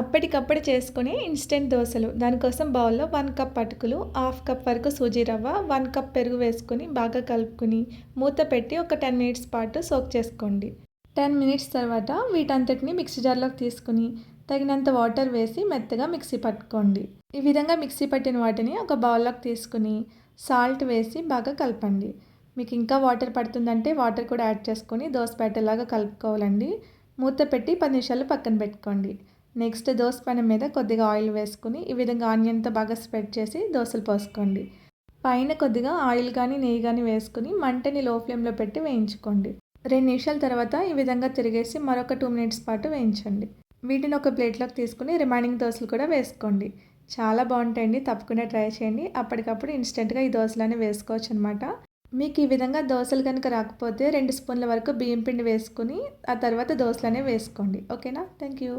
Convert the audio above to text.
అప్పటికప్పుడు చేసుకునే ఇన్స్టెంట్ దోశలు. దానికోసం బౌల్లో వన్ కప్ అటుకులు హాఫ్ కప్ వరకు సూజీ రవ్వ వన్ కప్ పెరుగు వేసుకొని బాగా కలుపుకొని మూత పెట్టి ఒక టెన్ మినిట్స్ పాటు సోక్ చేసుకోండి. టెన్ మినిట్స్ తర్వాత వీటంతటిని మిక్సీ జార్లోకి తీసుకుని తగినంత వాటర్ వేసి మెత్తగా మిక్సీ పట్టుకోండి. ఈ విధంగా మిక్సీ పట్టిన వాటిని ఒక బౌల్లోకి తీసుకుని సాల్ట్ వేసి బాగా కలపండి. మీకు ఇంకా వాటర్ పడుతుందంటే వాటర్ కూడా యాడ్ చేసుకొని దోశ పెట్టేలాగా కలుపుకోవాలండి. మూత పెట్టి పది నిమిషాలు పక్కన పెట్టుకోండి. నెక్స్ట్ దోశ పని మీద కొద్దిగా ఆయిల్ వేసుకుని ఈ విధంగా ఆనియన్తో బాగా స్ప్రెడ్ చేసి దోశలు పోసుకోండి. పైన కొద్దిగా ఆయిల్ కానీ నెయ్యి కానీ వేసుకుని మంటని లో ఫ్లేమ్లో పెట్టి వేయించుకోండి. రెండు నిమిషాల తర్వాత ఈ విధంగా తిరిగేసి మరొక టూ మినిట్స్ పాటు వేయించండి. వీటిని ఒక ప్లేట్లోకి తీసుకుని రిమైనింగ్ దోశలు కూడా వేసుకోండి. చాలా బాగుంటాయండి. తప్పకుండా ట్రై చేయండి. అప్పటికప్పుడు ఇన్స్టెంట్గా ఈ దోశలని వేసుకోవచ్చు అనమాట మీకు ఈ విధంగా దోశలు కనుక రాకపోతే రెండు స్పూన్ల వరకు బియ్యం పిండి వేసుకుని ఆ తర్వాత దోశలనే వేసుకోండి. ఓకేనా? Thank you